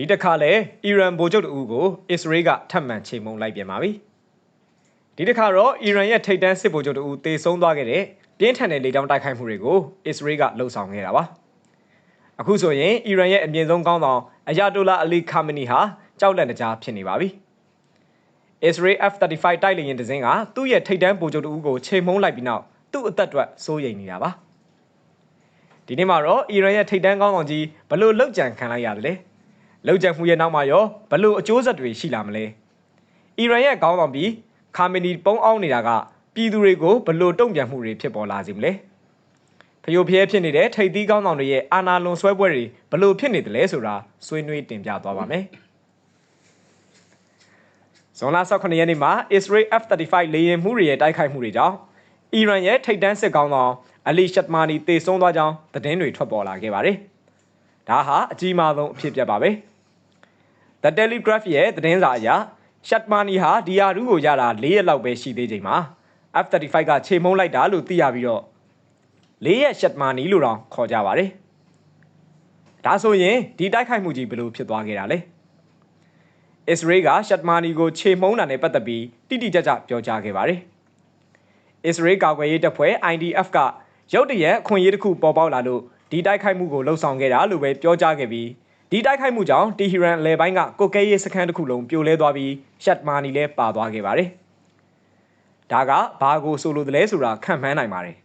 ဒီတစ်ခါလဲအီရန်ဗိုလ်ချုပ်တအူကိုအစ္စရေးကထပ်မံချိန်မုံလိုက်ပြန်ပါပြီဒီတစ်ခါတော့အီရန်ရဲ့ထိပ်တန်းစစ်ဗိုလ်ချုပ်တအူတေဆုံးသွားခဲ့တဲ့ပြင်းထန်တဲ့လေကြောင်းတိုက်ခိုက်မှုတွေကိုအစ္စရေးကလှုံ့ဆော်ခဲ့တာပါအခုဆိုရင်အီရန်ရဲ့အမြင့်ဆုံးကောင်းဆောင်အယာတိုလာအလီခါမနီဟာကြောက်လန့်တကြားဖြစ်နေပါပြီ Israel F35 တိုက်လေယာဉ်တစ်စင်းကသူ့ရဲ့ထိပ်တန်းဗိုလ်ချုပ်တအူကိုချိန်မုံလိုက်ပြီးနောက်သူ့အသက်အတွက်စိုးရိမ်နေတာပါဒီနေ့မှာတော့အီရန်ရဲ့ထိပ်တန်းကောင်းဆောင်ကြီးဘလို့လောက်ကြံခံလိုက်ရတယ်လဲ လောက်ကြံမှုရဲ့နောက်မှာရောဘလို့အကျိုးဆက်တွေရှိလာမလဲအီရန်ရဲ့ကောင်းဆောင်ပြီးခါမနီပုံအောင်နေတာကပြည်သူတွေကိုဘလို့တုံ့ပြန်မှုတွေဖြစ်ပေါ်လာစေမလဲဖျို့ဖျဲဖြစ်နေတဲ့ထိပ်သီးကောင်းဆောင်တွေရဲ့အာဏာလွန်ဆွဲပွဲတွေဘလို့ဖြစ်နေတယ်လဲဆိုတာဆွေးနွေးတင်ပြသွားပါမယ်ဇွန်လ18ရက်နေ့မှာ Israel F-35 လေယာဉ်မှုတွေရဲ့တိုက်ခိုက်မှုတွေကြောင့်အီရန်ရဲ့ထိပ်တန်းစစ်ကောင်းဆောင်အလီရှတ်မာနီတေဆုံးသွားကြောင်းသတင်းတွေထွက်ပေါ်လာခဲ့ပါတယ်။ ဒါဟာအကြီးမားဆုံးအဖြစ်ပြက်ပါပဲ။ The Telegraph ရဲ့သတင်းစာအရရှတ်မာနီဟာဒီယာရူးကိုရတာ၄ရက်လောက်ပဲရှိသေးချိန်မှာ F35 ကခြေမုံလိုက်တာလို့သိရပြီးတော့၄ရက်ရှတ်မာနီလို့တောင်ခေါ်ကြပါတယ်။ဒါဆိုရင်ဒီတိုက်ခိုက်မှုကြီးဘယ်လိုဖြစ်သွားခဲ့တာလဲ။ Israel ကရှတ်မာနီကိုခြေမုံတာနဲ့ပတ်သက်ပြီးတိတိကျကျပြောကြားခဲ့ပါတယ်။ Israel ကာကွယ်ရေးတပ်ဖွဲ့ IDF ကရုတ်တရက်အခွင့်အရေးတစ်ခုပေါ်ပေါက်လာလို့ ဒီတိုက်ခိုက်မှုကိုလှုံ့ဆော်ခဲ့တာလို့ပဲပြောကြားခဲ့ပြီးဒီတိုက်ခိုက်မှုကြောင့်တီဟီရန်အလဲပိုင်းကကိုကဲရေးစခန်းတစ်ခုလုံးပြိုလဲသွားပြီးရှတ်မာနီလည်းပါသွားခဲ့ပါတယ်။ဒါကဘာကိုဆိုလိုတယ်လဲဆိုတာခံမှန်းနိုင်ပါတယ်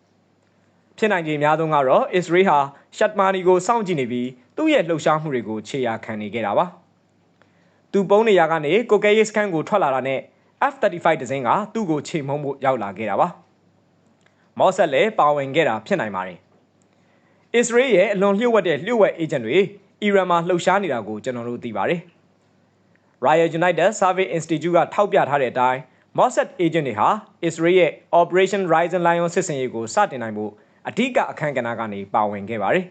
။ဖြစ်နိုင်ခြေအများဆုံးကတော့အစ္စရေးဟာရှတ်မာနီကိုစောင့်ကြည့်နေပြီးသူ့ရဲ့လှုပ်ရှားမှုတွေကိုခြေရာခံနေခဲ့တာပါ။သူပုံးနေရကနေကိုကဲရေးစခန်းကိုထွက်လာတာနဲ့ F35 တစင်းကသူ့ကိုခြေမုံဖို့ရောက်လာခဲ့တာပါ။မော့ဆက်လည်းပါဝင်ခဲ့တာဖြစ်နိုင်ပါတယ်။ အစ္စရေးရဲ့အလွန်လျှို့ဝှက်တဲ့လျှို့ဝှက်အေဂျင့်တွေအီရန်မှာလှုပ်ရှားနေတာကိုကျွန်တော်တို့သိပါတယ်။ Royal United Survey Institute ကထောက်ပြထားတဲ့အတိုင်း Mossad agent တွေဟာ Israel ရဲ့ Operation Rising Lion စစ်စင်ရေးကိုစတင်နိုင်ဖို့အဓိကအခမ်းကဏ္ဍကနေပါဝင်ခဲ့ပါတယ်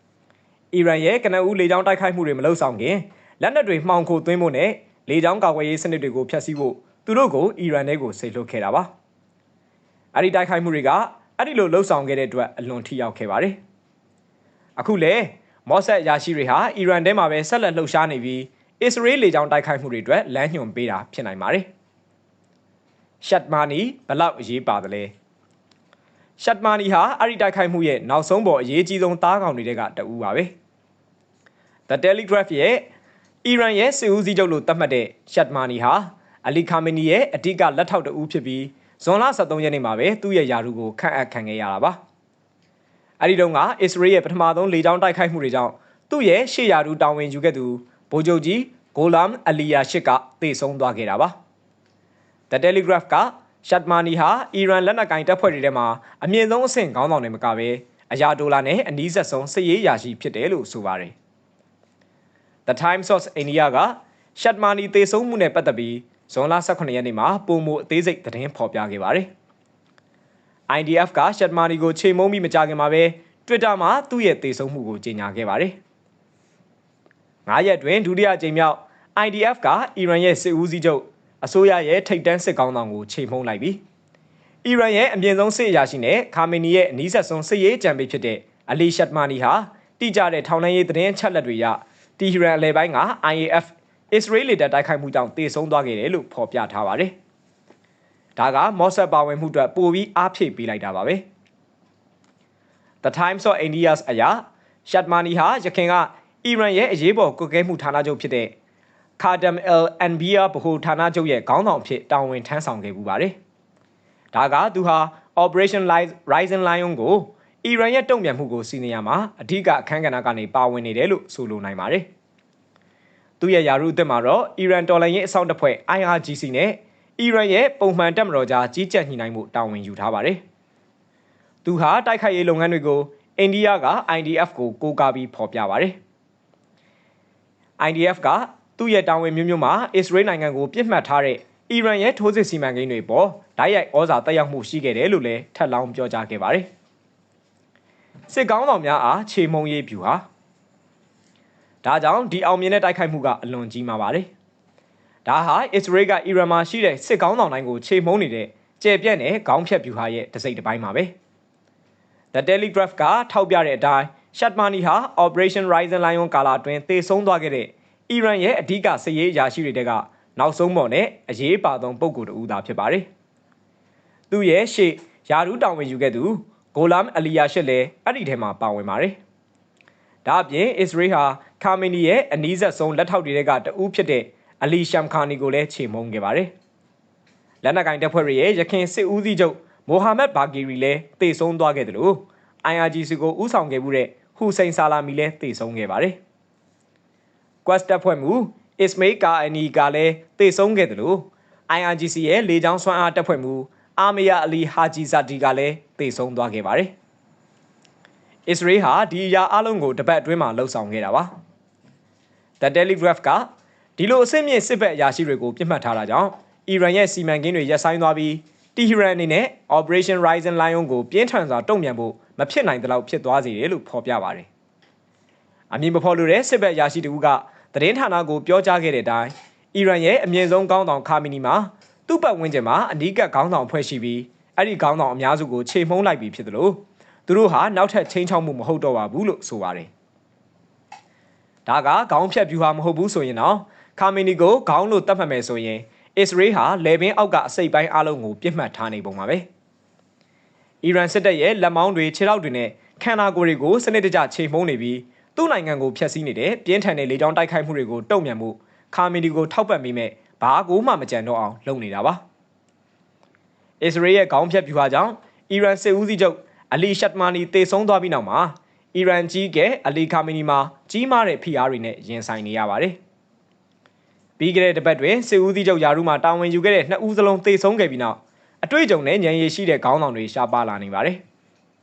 ။အီရန်ရဲ့ကနဦးလေကြောင်းတိုက်ခိုက်မှုတွေမလုပ်ဆောင်ခင်လက်နက်တွေမှောင်ခိုသွင်းဖို့နဲ့လေကြောင်းကာကွယ်ရေးစနစ်တွေကိုဖျက်ဆီးဖို့သူတို့ကိုအီရန်ထဲကိုဆိတ်လွှတ်ခဲ့တာပါ။အဲ့ဒီတိုက်ခိုက်မှုတွေကအဲ့ဒီလိုလှုပ်ဆောင်ခဲ့တဲ့အတွက်အလွန်ထိရောက်ခဲ့ပါတယ်။ အခုလည်းမော့ဆက်ရာရှိတွေဟာအီရန်ထဲမှာပဲဆက်လက်လှုပ်ရှားနေပြီးအစ္စရေးလေကြောင်းတိုက်ခိုက်မှုတွေအတွက်လမ်းညွှန်ပေးတာဖြစ်နိုင်ပါတယ်။ရှတ်မာနီဘလောက်အရေးပါတယ်လဲ။ရှတ်မာနီဟာအဲ့ဒီတိုက်ခိုက်မှုရဲ့နောက်ဆုံးပေါ်အရေးကြီးဆုံးသားကောင်တွေကတအူးပါပဲ။ The Telegraph ရဲ့အီရန်ရဲ့စစ်ဦးစီးချုပ်လို့သတ်မှတ်တဲ့ရှတ်မာနီဟာအလီခါမနီရဲ့အဓိကလက်ထောက်တအူးဖြစ်ပြီးဇွန်လ23ရက်နေ့မှာပဲသူ့ရဲ့ယာရုကိုခန့်အပ်ခံခဲ့ရတာပါ။ အဲဒီတုန်းကအစ္စရေးရဲ့ပထမဆုံးလေကြောင်းတိုက်ခိုက်မှုတွေကြောင့်သူ့ရဲ့ရှေ့ယာတူတာဝန်ယူခဲ့သူဗိုလ်ချုပ်ကြီးဂိုလမ်အလီယာရှစ်ကတေဆုံးသွားခဲ့တာပါ The Telegraph ကရှတ်မာနီဟာအီရန်လက်နက်ကင်တပ်ဖွဲ့တွေထဲမှာအမြင့်ဆုံးအဆင့်ခေါင်းဆောင်တွေမကဘဲအယာဒိုလာနဲ့အနီးဆက်ဆုံးစစ်ရေးရာရှိဖြစ်တယ်လို့ဆိုပါတယ် The Times of India ကရှတ်မာနီတေဆုံးမှုနဲ့ပတ်သက်ပြီးဇွန်လ18ရက်နေ့မှာပုံမှုအသေးစိတ်သတင်းဖော်ပြခဲ့ပါတယ် IDF ကရှက်မာနီကိုချိန်မုံပြီးမကြခင်မှာပဲ Twitter မှာသူ့ရဲ့တေဆုံးမှုကိုကြေညာခဲ့ပါတယ်။၅ရက်တွင်ဒုတိယကြိမ်မြောက် IDF ကအီရန်ရဲ့စစ်ဦးစီးချုပ်အစိုးရရဲ့ထိပ်တန်းစစ်ကောင်းဆောင်ကိုချိန်မှုံလိုက်ပြီးအီရန်ရဲ့အမြင့်ဆုံးစစ်အရာရှိနဲ့ခါမီနီရဲ့အနီးဆက်ဆုံးစစ်ရေးကြံပေးဖြစ်တဲ့အလီရှတ်မာနီဟာတိကျတဲ့ထောင်နှံရေးသတင်းချက်လက်တွေရတီဟီရန်အလဲပိုင်းက IAF အစ္စရေးလေတပ်တိုက်ခိုက်မှုကြောင့်တေဆုံးသွားခဲ့တယ်လို့ဖော်ပြထားပါတယ်။ ဒါကမော့ဆက်ပါဝင်မှုအတွက်ပိုပြီးအားဖြည့်ပေးလိုက်တာပါပဲ The Times of India's အရာရှတ်မာနီဟာရခင်ကအီရန်ရဲ့အရေးပေါ်ကွက်ကဲမှုဌာနချုပ်ဖြစ်တဲ့ Khadam al-Anbiya ဗဟိုဌာနချုပ်ရဲ့ခေါင်းဆောင်အဖြစ်တာဝန်ထမ်းဆောင်ခဲ့ပူပါတယ်။ဒါကသူဟာ Operation Rising Lion ကိုအီရန်ရဲ့တုံ့ပြန်မှုကိုစီနေရမှာအဓိကအခမ်းကဏ္ဍကနေပါဝင်နေတယ်လို့ဆိုလိုနိုင်ပါတယ်။သူရဲ့ယာရုအသစ်မှာတော့အီရန်တော်လှန်ရေးအစောင့်တပ်ဖွဲ့ IRGC နဲ့ အီရန်ရဲ့ပုံမှန်တပ်မတော်ကြားကြီးကြပ်ညှိနှိုင်းမှုတာဝန်ယူထားပါတယ်။သူဟာတိုက်ခိုက်ရေးလုပ်ငန်းတွေကိုအိန္ဒိယက IDF ကိုကိုးကားပြီးဖော်ပြပါတယ်။ IDF ကသူ့ရဲ့တာဝန်မျိုးမျိုးမှာအစ္စရေးနိုင်ငံကိုပြစ်မှတ်ထားတဲ့အီရန်ရဲ့ထိုးစစ်စီမံကိန်းတွေပေါ်ဓာတ်ရိုက်ဩဇာတက်ရောက်မှုရှိခဲ့တယ်လို့လည်းထပ်လောင်းပြောကြားခဲ့ပါတယ်။စစ်ကောင်းဆောင်များအားခြေမုံရေးဖြူဟာဒါကြောင့်ဒီအောင်မြင်တဲ့တိုက်ခိုက်မှုကအလွန်ကြီးမာပါတယ် ဒါဟာအစ္စရေးကအီရန်မှာရှိတဲ့စစ်ကောင်းဆောင်တိုင်းကိုခြေမုံနေတဲ့ကျေပြန့်တဲ့ခေါင်းဖြတ်ပြူဟာရဲ့တစိမ့်တစ်ပိုင်းပါပဲ The Telegraph ကထောက်ပြတဲ့အတိုင်းရှတ်မာနီဟာ Operation Rising Lion ကာလာအတွင်းတေဆုံးသွားခဲ့တဲ့အီရန်ရဲ့အဓိကစစ်ရေးအရာရှိတွေတဲကနောက်ဆုံးပေါ်နဲ့အရေးပါဆုံးပုဂ္ဂိုလ်တူဦးသာဖြစ်ပါတယ်။သူ့ရဲ့ရှေ့ယာရူးတောင်ဝင်ယူခဲ့သူဂိုလမ်အလီယာရှစ်လည်းအဲ့ဒီထဲမှာပါဝင်ပါတယ်။ဒါအပြင်အစ္စရေးဟာခါမီနီရဲ့အနီးဆက်ဆုံးလက်ထောက်တွေကတဦးဖြစ်တဲ့ အလီရှမ်ခါနီကိုလည်းချေမှုန်းခဲ့ပါတယ်။လက်နက်ကင်တပ်ဖွဲ့တွေရဲ့ရခင်စစ်ဦးစီးချုပ်မိုဟာမက်ဘာဂီရီလည်းတေဆုံးသွားခဲ့တယ်လို့ IRGC ကိုဥဆောင်ခဲ့မှုတဲ့ဟူစိန်ဆာလာမီလည်းတေဆုံးခဲ့ပါတယ်။ Quest တပ်ဖွဲ့မှု Ismail Kaani ကလည်းတေဆုံးခဲ့တယ်လို့ IRGC ရဲ့လေကြောင်းစွမ်းအားတပ်ဖွဲ့မှုအာမီယာအလီဟာဂျီဇာဒီကလည်းတေဆုံးသွားခဲ့ပါတယ်။အစ္စရေးဟာဒီအရာအလုံးကိုတပတ်အတွင်းမှာလှုပ်ဆောင်ခဲ့တာပါ။ The Telegraph က ဒီလိုအဆင့်မြင့်စစ်ဘက်အရာရှိတွေကိုပြစ်မှတ်ထားတာကြောင့်အီရန်ရဲ့စီမံကိန်းတွေရပ်ဆိုင်းသွားပြီးတီဟီရန်အနေနဲ့ Operation Rising Lion ကိုပြင်းထန်စွာတုံ့ပြန်ဖို့မဖြစ်နိုင်တဲ့လောက်ဖြစ်သွားစေတယ်လို့ဖော်ပြပါတယ်။အမည်မဖော်လိုတဲ့စစ်ဘက်အရာရှိတူကသတင်းဌာနကိုပြောကြားခဲ့တဲ့အတိုင်းအီရန်ရဲ့အမြင့်ဆုံးကောင်းဆောင်ခါမီနီမှာသူ့ပတ်ဝန်းကျင်မှာအနီးကပ်ခေါင်းဆောင်ဖွဲ့ရှိပြီးအဲ့ဒီခေါင်းဆောင်အများစုကိုခြေမှုန်းလိုက်ပြီးဖြစ်တယ်လို့သူတို့ဟာနောက်ထပ်ချင်းချောက်မှုမဟုတ်တော့ပါဘူးလို့ဆိုပါတယ်။ဒါကခေါင်းဖြတ်ဖြူဟာမဟုတ်ဘူးဆိုရင်တော့ ခါမီနီကိုခေါင်းလို့တတ်မှတ်မယ်ဆိုရင်အစ္စရေးဟာလေပင်အောက်ကအစိပ်ပိုင်းအလုံးကိုပြစ်မှတ်ထားနေပုံပါပဲ။အီရန်စစ်တပ်ရဲ့လက်မောင်းတွေခြေထောက်တွေနဲ့ခန္ဓာကိုယ်တွေကိုစနစ်တကျခြေမှုန်းနေပြီးသူ့နိုင်ငံကိုဖျက်ဆီးနေတဲ့ပြင်းထန်တဲ့လေကြောင်းတိုက်ခိုက်မှုတွေကိုတုံ့ပြန်မှုခါမီနီကိုထောက်ပံ့မိမဲ့ဘာကိုမှမကြံတော့အောင်လုပ်နေတာပါ။အစ္စရေးရဲ့ခေါင်းဖြတ်ပြူဟာကြောင့်အီရန်စစ်ဦးစီးချုပ်အလီရှတ်မာနီတေဆုံးသွားပြီးနောက်မှာအီရန်ကြီးကအလီခါမီနီမှာကြီးမားတဲ့ဖိအားတွေနဲ့ရင်ဆိုင်နေရပါတယ်။ ပြီးခဲ့တဲ့တစ်ပတ်တွင်စစ်ဦးစီးချုပ်ယာရူမှာတာဝန်ယူခဲ့တဲ့နှစ်ဦးစလုံးတေဆုံးခဲ့ပြီးနောက်အတွေ့အကြုံနဲ့ဉာဏ်ရည်ရှိတဲ့ခေါင်းဆောင်တွေရှားပါလာနေပါတယ်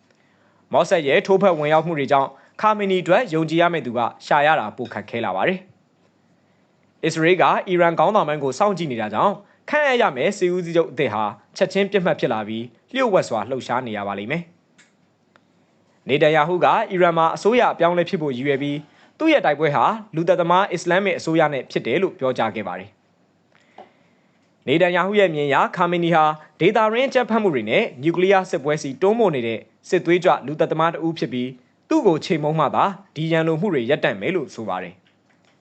။မော့ဆက်ရဲ့ထိုးဖက်ဝင်ရောက်မှုတွေကြောင့်ခါမီနီအတွက်ယုံကြည်ရမယ့်သူကရှာရတာပိုခက်ခဲလာပါတယ်။အစ္စရေးကအီရန်ကောင်းဆောင်ပိုင်းကိုစောင့်ကြည့်နေတာကြောင့်ခန့်အပ်ရမယ်စီဦးစီးချုပ်အသစ်ဟာချက်ချင်းပြတ်မှတ်ဖြစ်လာပြီးလျှို့ဝှက်စွာလှုပ်ရှားနေရပါလိမ့်မယ်။နေတန်ယာဟုကအီရန်မှာအစိုးရအပြောင်းလဲဖြစ်ဖို့ရည်ရွယ်ပြီး သူ့ရဲ့တိုက်ပွဲဟာလူသက်သမားအစ္စလမ်မစ်အစိုးရနဲ့ဖြစ်တယ်လို့ပြောကြားခဲ့ပါတယ်။နေတန်ယာဟုရဲ့မြင်ရခါမီနီဟာဒေတာရင်းအကြပ်ဖတ်မှုတွေနဲ့နျူကလ িয়ার စစ်ပွဲစီတွန်းမို့နေတဲ့စစ်သွေးကြွလူသက်သမားတဦးဖြစ်ပြီးသူ့ကိုချိန်မုံမှသာဒီရန်လိုမှုတွေရပ်တန့်မယ်လို့ဆိုပါတယ်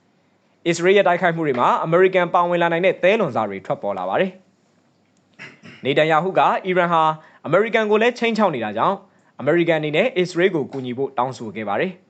။အစ္စရေးရဲ့တိုက်ခိုက်မှုတွေမှာအမေရိကန်ပါဝင်လာနိုင်တဲ့သဲလွန်စာတွေထွက်ပေါ်လာပါတယ်။နေတန်ယာဟုကအီရန်ဟာအမေရိကန်ကိုလည်းချိန်ချောက်နေတာကြောင့်အမေရိကန်အနေနဲ့အစ္စရေးကိုကူညီဖို့တောင်းဆိုခဲ့ပါတယ်။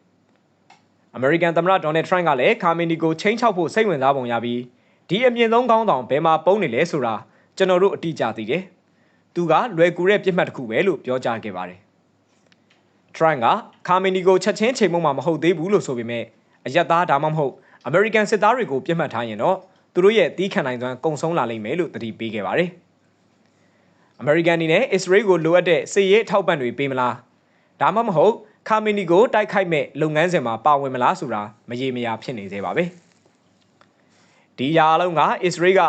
အမေရိကန်သမ္မတဒေါ်နယ်ထရန့်ကလည်းခါမီနီကိုချိန်ချောက်ဖို့စိတ်ဝင်စားပုံရပြီးဒီအမြင့်ဆုံးကောင်းဆောင်ဘယ်မှာပုံနေလဲဆိုတာကျွန်တော်တို့အတိအကျသိတယ်။သူကလွယ်ကူတဲ့ပြစ်မှတ်တစ်ခုပဲလို့ပြောကြားခဲ့ပါတယ်။ Trump ကခါမီနီကိုချက်ချင်းချိန်မှုမှာမဟုတ်သေးဘူးလို့ဆိုပေမဲ့အယက်သားဒါမှမဟုတ်အမေရိကန်စစ်သားတွေကိုပြစ်မှတ်ထားရင်တော့သူတို့ရဲ့တီးခံနိုင်စွမ်းကုံဆုံးလာလိမ့်မယ်လို့သတိပေးခဲ့ပါတယ်။အမေရိကန်အနေနဲ့အစ္စရေးကိုလိုအပ်တဲ့စစ်ရေးထောက်ပံ့တွေပေးမလားဒါမှမဟုတ် ခါမီနီကိုတိုက်ခိုက်မဲ့လုပ်ငန်းစဉ်မှာပါဝင်မလားဆိုတာမရေမရာဖြစ်နေသေးပါပဲ။ဒီရာအလုံးကအစ္စရေးက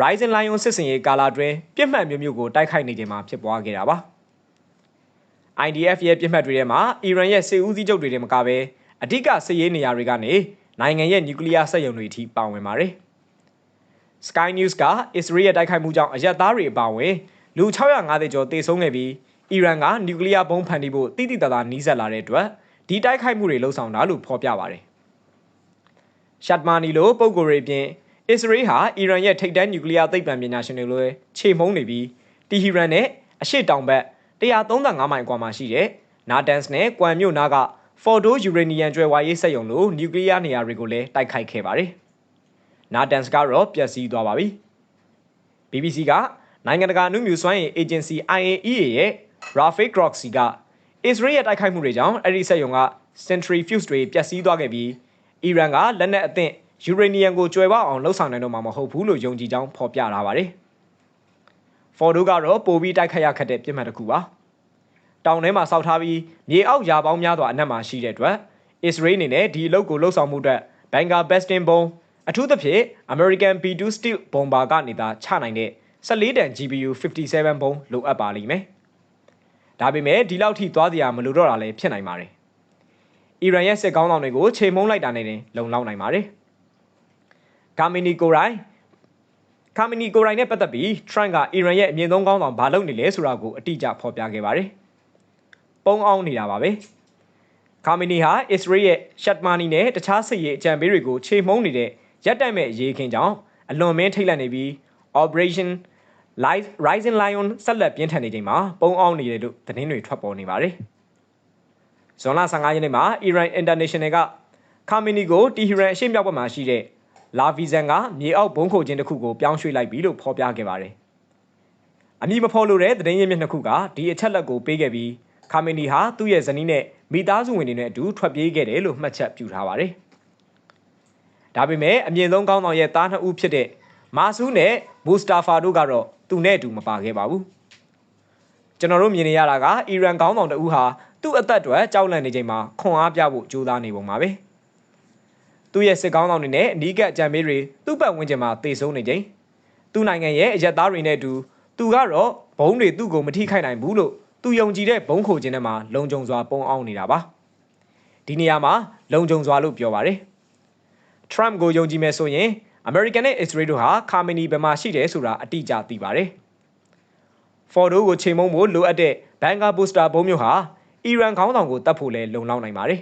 Rising Lion စစ်စင်ရေးကာလာတွင်ပြစ်မှတ်မျိုးမျိုးကိုတိုက်ခိုက်နေချိန်မှာဖြစ်ပွားခဲ့တာပါ။ IDF ရဲ့ပြစ်မှတ်တွေထဲမှာအီရန်ရဲ့စစ်ဦးစီးချုပ်တွေတည်းမကဘဲအဓိကစစ်ရေးနေရာတွေကနေနိုင်ငံရဲ့နျူကလ িয়ার စက်ရုံတွေအထိပါဝင်ပါတယ်။ Sky News ကအစ္စရေးရဲ့တိုက်ခိုက်မှုကြောင့်အရက်သားတွေအပါအဝင်လူ650ကျော်သေဆုံးခဲ့ပြီး အီရန်ကနျူကလ িয়ার ဘုံးဖန်တီးဖို့တိတိတသားနီးစပ်လာတဲ့အတွက်ဒီတိုက်ခိုက်မှုတွေလှုံ့ဆော်တာလို့ဖော်ပြပါတယ်။ရှတ်မာနီလိုပုံကိုယ်တွေပြင်အစ္စရေးဟာအီရန်ရဲ့ထိပ်တန်းနျူကလ িয়ার သိပ္ပံပညာရှင်တွေလိုခြေမုံနေပြီးတီဟီရန်နဲ့အရှေ့တောင်ဘက်135မိုင်ကွာမှာရှိတဲ့နာတန်စ်နဲ့ကွမ်မြို့နားကဖော်ဒိုယူရေနီယံကျွဲဝါရေးစက်ရုံလိုနျူကလ িয়ার နေရာတွေကိုလည်းတိုက်ခိုက်ခဲ့ပါတယ်။နာတန်စ်ကတော့ပျက်စီးသွားပါပြီ။ BBC ကနိုင်ငံတကာအမှုမြူစွမ်းအင် agency IAEA ရဲ့ Rafael Grossi ကအစ္စရေးရဲ့တိုက်ခိုက်မှုတွေကြောင့်အဲ့ဒီစက်ရုံက centrifuge တွေပျက်စီးသွားခဲ့ပြီးအီရန်ကလက်နက်အသင့်ယူရေနီယံကိုကျွယ်ဝအောင်လှုပ်ဆောင်နိုင်တော့မှာမဟုတ်ဘူးလို့ယုံကြည်ကြောင်းဖော်ပြထားပါတယ်။ဖော်ဒိုကတော့ပိုပြီးတိုက်ခိုက်ရခက်တဲ့ပြစ်မှတ်တစ်ခုပါ။တောင်ထဲမှာစောက်ထားပြီးမြေအောက်ယာပေါင်းများစွာအနက်မှာရှိတဲ့အတွက်အစ္စရေးအနေနဲ့ဒီအလုပ်ကိုလှုပ်ဆောင်မှုအတွက်ဘန်ကာဘက်စတင်ဘုံအထူးသဖြင့် American B2 Steel ဘုံဘာကနေသာချနိုင်တဲ့14တန် GPU 57ဘုံလိုအပ်ပါလိမ့်မယ်။ ဒါပေမဲ့ဒီလောက်ထိသွားစရာမလိုတော့တာလည်းဖြစ်နိုင်ပါတယ်။အီရန်ရဲ့စစ်ကောင်းဆောင်တွေကိုချိန်မုံလိုက်တာနဲ့တင်လုံလောက်နိုင်ပါတယ်။ကာမီနီကိုရိုင်ကာမီနီကိုရိုင်နဲ့ပတ်သက်ပြီး Trump ကအီရန်ရဲ့အမြင့်ဆုံးကောင်းဆောင်ဘာလုပ်နေလဲဆိုတာကိုအတိအကျဖော်ပြခဲ့ပါတယ်။ပုံအောင်နေတာပါပဲ။ကာမီနီဟာအစ္စရေးရဲ့ရှတ်မာနီနဲ့တခြားစစ်ရေးအကြံပေးတွေကိုချိန်မုံနေတဲ့ရက်တက်မဲ့အရေးခင်းကြောင့်အလွန်မင်းထိတ်လန့်နေပြီး Operation Rising Lion ဆက်လက်ပြင်းထန်နေချိန်မှာပုံအောင်နေတယ်လို့သတင်းတွေထွက်ပေါ်နေပါတယ်။ဇွန်လ15ရက်နေ့မှာ Iran International ကခါမီနီကိုတီဟီရန်အရှေ့မြောက်ဘက်မှာရှိတဲ့လာဗီဇန်ကမြေအောက်ဘုံခိုခြင်းတစ်ခုကိုပြောင်းရွှေ့လိုက်ပြီလို့ဖော်ပြခဲ့ပါတယ်။အမည်မဖော်လိုတဲ့သတင်းရင်းမြစ်နှစ်ခုကဒီအချက်လက်ကိုပေးခဲ့ပြီးခါမီနီဟာသူ့ရဲ့ဇနီးနဲ့မိသားစုဝင်တွေနဲ့အတူထွက်ပြေးခဲ့တယ်လို့မှတ်ချက်ပြုထားပါတယ်။ဒါပေမဲ့အမြင့်ဆုံးကောင်းဆောင်ရဲ့သားနှစ်ဦးဖြစ်တဲ့မာဆူးနဲ့မူစတာဖာတို့ကတော့ သူနဲ့အတူမပါခဲ့ပါဘူး။ကျွန်တော်တို့မြင်နေရတာကအီရန်ကောင်းဆောင်တဦးဟာသူ့အသက်အတွက်ကြောက်လန့်နေချိန်မှာခွန်အားပြဖို့ကြိုးစားနေပုံပါပဲ။သူ့ရဲ့စစ်ကောင်းဆောင်တွေနဲ့အနီးကပ်ကြံပေးတွေသူ့ပတ်ဝန်းကျင်မှာတေဆုံးနေချိန်သူ့နိုင်ငံရဲ့အရက်သားတွေနဲ့အတူသူကတော့ဘုံတွေသူ့ကိုမထိခိုက်နိုင်ဘူးလို့သူယုံကြည်တဲ့ဘုံခိုခြင်းထဲမှာလုံခြုံစွာပုံအောင်နေတာပါဒီနေရာမှာလုံခြုံစွာလို့ပြောပါတယ် Trump ကိုယုံကြည်မယ်ဆိုရင် American နဲ့ Israel တို့ဟာခါမနီဘယ်မှာရှိတယ်ဆိုတာအတိအကျသိပါတယ် Fordo ကိုချိန်မုံဖို့လိုအပ်တဲ့ဘန်ကာဘူစတာဘုံမျိုးဟာအီရန်ခေါင်းဆောင်ကိုတတ်ဖို့လဲလုံလောက်နိုင်ပါတယ်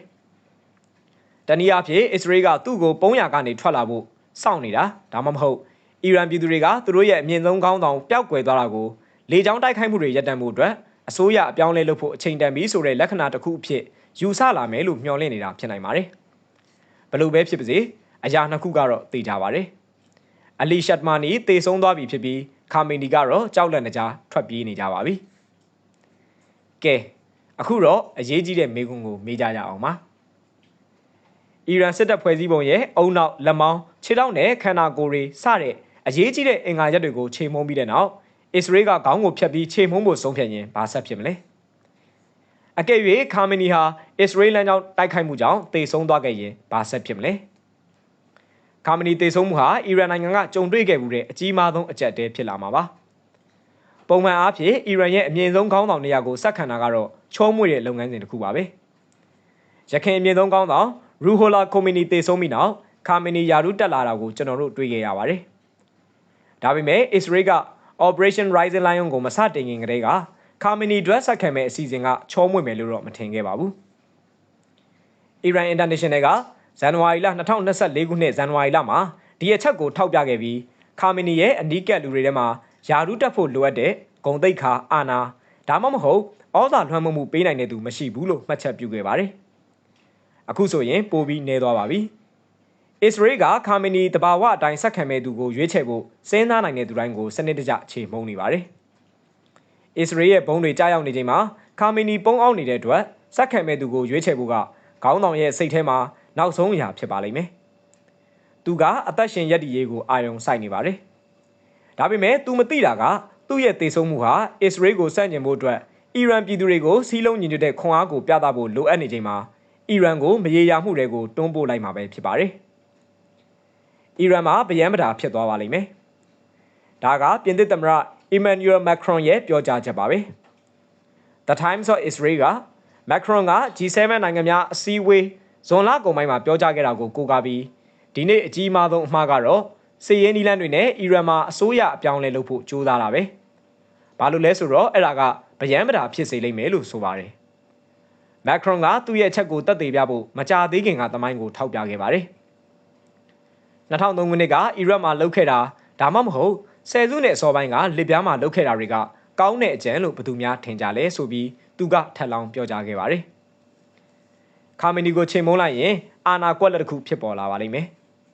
တနည်းအားဖြင့် Israel ကသူ့ကိုပုံးရကနေထွက်လာဖို့စောင့်နေတာဒါမှမဟုတ်အီရန်ပြည်သူတွေကသူတို့ရဲ့အမြင့်ဆုံးခေါင်းဆောင်ပျောက်ကွယ်သွားတာကိုလေကြောင်းတိုက်ခိုက်မှုတွေရပ်တန့်မှုအတွက်အစိုးရအပြောင်းလဲလုပ်ဖို့အချိန်တန်ပြီဆိုတဲ့လက္ခဏာတစ်ခုအဖြစ်ယူဆလာမယ်လို့မျှော်လင့်နေတာဖြစ်နိုင်ပါတယ်။ဘလို့ပဲဖြစ်ပါစေ အရာနှစ်ခုကတော့သိကြပါတယ်။အလီရှတ်မာနီတေဆုံးသွားပြီဖြစ်ပြီးခါမီနီကတော့ကြောက်လန့်နေကြထွက်ပြေးနေကြပါပြီ။ကဲအခုတော့အရေးကြီးတဲ့မေးခွန်းကိုမေးကြရအောင်ပါ။အီရန်စစ်တပ်ဖွဲ့စည်းပုံရဲ့အုံနောက်လက်မောင်းခြေထောက်နဲ့ခန္ဓာကိုယ်တွေစတဲ့အရေးကြီးတဲ့အင်္ဂါရက်တွေကိုချိန်မုံပြီးတဲ့နောက်အစ္စရေးကခေါင်းကိုဖျက်ပြီးခြေမှုန်းဖို့ဆုံးဖြတ်ရင်ဘာဆက်ဖြစ်မလဲအကယ်၍ခါမနီဟာအစ္စရေးလမ်းကြောင်းတိုက်ခိုက်မှုကြောင့်တေဆုံးသွားခဲ့ရင်ဘာဆက်ဖြစ်မလဲ ခါမနီတေဆုံးမှုဟာအီရန်နိုင်ငံကကြုံတွေ့ခဲ့မှုတဲ့အကြီးမားဆုံးအကြက်တဲဖြစ်လာမှာပါပုံမှန်အားဖြင့်အီရန်ရဲ့အမြင့်ဆုံးခေါင်းဆောင်နေရာကိုစက်ခံတာကတော့ချောမွေ့တဲ့လုပ်ငန်းစဉ်တစ်ခုပါပဲရခိုင်အမြင့်ဆုံးခေါင်းဆောင်ရူဟိုလာကိုမီနီတေဆုံးပြီးနောက်ခါမနီယာရူတက်လာတာကိုကျွန်တော်တို့တွေ့ခဲ့ရပါတယ်ဒါပေမဲ့အစ္စရေးက Operation Rising Lion ကိုမစတင်ခင်ကတည်းကကာမီနီဒရက်ဆက်ခံမဲ့အစီအစဉ်ကချောမွေ့မယ်လို့တော့မထင်ခဲ့ပါဘူး။ Iran International က ဇန်နဝါရီလ2024ခုနှစ်ဇန်နဝါရီလမှာဒီအချက်ကိုထောက်ပြခဲ့ပြီးကာမီနီရဲ့အနီးကပ်လူတွေထဲမှာယာရုတက်ဖို့လိုအပ်တဲ့ဂုံတိတ်ခါအာနာဒါမှမဟုတ်ဩဇာလွှမ်းမိုးမှုပေးနိုင်တဲ့သူမရှိဘူးလို့မှတ်ချက်ပြုခဲ့ပါတယ်။အခုဆိုရင်ပိုပြီးနေသွားပါပြီ။အစ္စရေးကခါမီနီတဘာဝအတိုင်းဆက်ခံမဲ့သူကိုရွေးချယ်ဖို့စဉ်းစားနိုင်တဲ့သူတိုင်းကိုစနစ်တကျခြေမှုန်းနေပါတယ်။အစ္စရေးရဲ့ဘုံတွေကြားရောက်နေချိန်မှာခါမီနီပုံအောင်နေတဲ့အတွက်ဆက်ခံမဲ့သူကိုရွေးချယ်ဖို့ကခေါင်းဆောင်ရဲ့စိတ်ထဲမှာ နောက်ဆုံးအရာဖြစ်ပါလိမ့်မယ်။သူကအသက်ရှင်ရက်တည်ရေးကိုအာရုံစိုက်နေပါတယ်။ဒါပေမဲ့သူမသိတာကသူ့ရဲ့တေဆုံးမှုဟာအစ္စရေးကိုစန့်ကျင်ဖို့အတွက်အီရန်ပြည်သူတွေကိုစီးလုံးညီညွတ်တဲ့ခွန်အားကိုပြသဖို့လိုအပ်နေချိန်မှာအီရန်ကိုမရေရာမှုတွေကိုတွန်းပို့လိုက်မှာပဲဖြစ်ပါတယ်။အီရန်မှာဗယံပဒါဖြစ်သွားပါလိမ့်မယ်။ဒါကပြင်သစ်သမ္မတအီမန်နျူရယ်မက်ခရွန်ရဲ့ပြောကြားချက်ပါပဲ။ The Times of Israel ကမက်ခရွန်က G7 နိုင်ငံများအစည်းအဝေး ဇွန်လကုန်ပိုင်းမှာပြောကြားခဲ့တာကိုကိုးကားပြီးဒီနေ့အကြီးမားဆုံးအမှားကတော့စီးရဲနီလန်တွေနဲ့အီရန်မှာအစိုးရအပြောင်းလဲလုပ်ဖို့ကြိုးစားတာပဲ။ဘာလို့လဲဆိုတော့အဲ့ဒါကဗယံပဒါဖြစ်စေလိမ့်မယ်လို့ဆိုပါတယ်။မက်ခရွန်ကသူ့ရဲ့အချက်ကိုတက်သေးပြဖို့မကြာသေးခင်ကသမိုင်းကိုထောက်ပြခဲ့ပါတယ်။2003ခုနှစ်ကအီရတ်မှာလုပ်ခဲ့တာဒါမှမဟုတ်ဆယ်စုနှစ်အစောပိုင်းကလစ်ပြားမှာလုပ်ခဲ့တာတွေကကောင်းတဲ့အကြံလို့ဘသူများထင်ကြလဲဆိုပြီးသူကထပ်လောင်းပြောကြားခဲ့ပါတယ်။ ခါမနီကိုချိန်မုံးလိုက်ရင်အာနာကွက်လက်တစ်ခုဖြစ်ပေါ်လာပါလိမ့်မယ်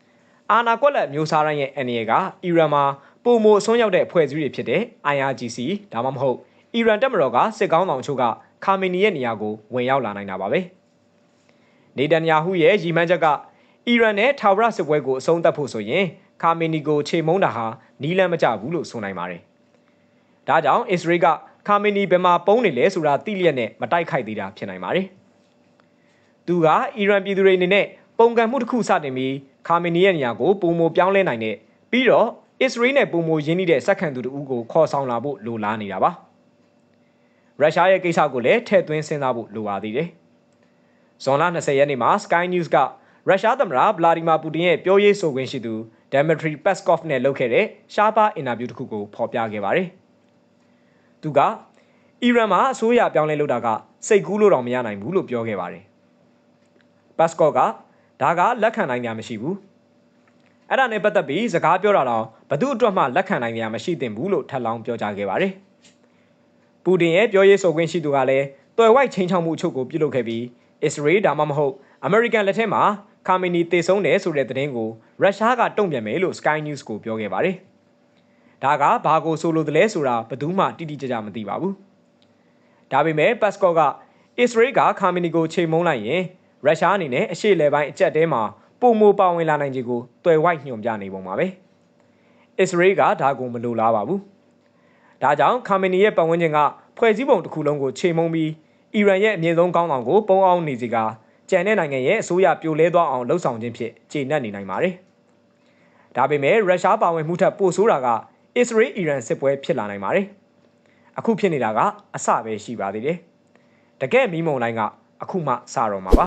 ။အာနာကွက်လက်မျိုးစားတိုင်းရဲ့အနေရကအီရန်မှာပုံမိုအစွန်းရောက်တဲ့အဖွဲ့အစည်းတွေဖြစ်တဲ့ IRGC ဒါမှမဟုတ်အီရန်တပ်မတော်ကစစ်ကောင်းဆောင်ချို့ကခါမနီရဲ့နေရာကိုဝင်ရောက်လာနိုင်တာပါပဲ။နေတန်ယာဟုရဲ့ရည်မှန်းချက်ကအီရန်နဲ့ထာဝရစစ်ပွဲကိုအဆုံးသတ်ဖို့ဆိုရင်ခါမီနီကိုခြေမုံးတာဟာနီးလန်းမကျဘူးလို့ဆိုနိုင်ပါတယ်။ဒါကြောင့်အစ္စရေးကခါမီနီဘယ်မှာပုံးနေလဲဆိုတာသိလျက်နဲ့မတိုက်ခိုက်သေးတာဖြစ်နိုင်ပါတယ်။ သူကအီရန်ပြည်သူတွေအနေနဲ့ပုံကံမှုတစ်ခုစတင်ပြီးခါမီနီရဲ့နေရာကိုပုံမပြောင်းလဲနိုင်တဲ့ပြီးတော့အစ္စရေးနဲ့ပုံမရင်းနှီးတဲ့စက္ကန့်သူတို့ကိုခေါ်ဆောင်လာဖို့လိုလားနေတာပါ။ရုရှားရဲ့ကိစ္စကိုလည်းထည့်သွင်းစဉ်းစားဖို့လိုပါသေးတယ်။ဇွန်လ20ရက်နေ့မှာ Sky News ကရုရှားသမ္မတဗလာဒီမာပူတင်ရဲ့ပြောရေးဆိုခွင့်ရှိသူဒမ်မထရီပက်စကော့ဖ်နဲ့လုပ်ခဲ့တဲ့ရှားပါအင်တာဗျူးတစ်ခုကိုဖော်ပြခဲ့ပါတယ်။သူကအီရန်မှာအစိုးရပြောင်းလဲလုပ်တာကစိတ်ကူးလို့တော့မရနိုင်ဘူးလို့ပြောခဲ့ပါတယ်။ ပက်စကော့ကဒါကလက်ခံနိုင်တာမရှိဘူး။အဲ့ဒါနဲ့ပတ်သက်ပြီးစကားပြောတာတော့ဘသူအတွက်မှလက်ခံနိုင်ကြမရှိသင့်ဘူးလို့ထပ်လောင်းပြောကြားခဲ့ပါတယ်ပူတင်ရဲ့ပြောရေးဆိုခွင့်ရှိသူကလည်းတွယ်ဝိုက်ချင်းချောက်မှုအချို့ကိုပြုလုပ်ခဲ့ပြီးအစ္စရေးဒါမှမဟုတ်အမေရိကန်လက်ထက်မှာခါမီနီတည်ဆုံးတယ်ဆိုတဲ့သတင်းကိုရုရှားကတုံ့ပြန်မယ်လို့ Sky News ကိုပြောခဲ့ပါတယ်ဒါကဘာကိုဆိုလိုတယ်လဲဆိုတာဘယ်သူမှတိတိကျကျမသိပါဘူးဒါပေမဲ့ပတ်စကော့ကအစ္စရေးကခါမီနီကိုချိန်မုံလိုက်ရင် ရုရှားအနေနဲ့အရှေ့လယ်ပိုင်းအကြက်တဲမှာပုံမပါဝင်လာနိုင်ခြေကိုတွယ်ဝိုက်ညွှန်ပြနေပုံပါပဲအစ္စရေးကဒါကိုမလိုလားပါဘူးဒါကြောင့်ခါမီနီရဲ့ပတ်ဝန်းကျင်ကဖွဲ့စည်းပုံတစ်ခုလုံးကိုချိန်မုံပြီးအီရန်ရဲ့အမြင့်ဆုံးကောင်းဆောင်ကိုပုံအောင်နေစီကကြံတဲ့နိုင်ငံရဲ့အစိုးရပြိုလဲသွားအောင်လှုံ့ဆော်ခြင်းဖြင့်ကျေနပ်နေနိုင်ပါတယ်ဒါပေမဲ့ရုရှားပါဝင်မှုထက်ပိုဆိုးတာကအစ္စရေးအီရန်စစ်ပွဲဖြစ်လာနိုင်ပါတယ်အခုဖြစ်နေတာကအစပဲရှိပါသေးတယ်တကယ်မီးမုံတိုင်းကအခုမှစတော့မှာပါ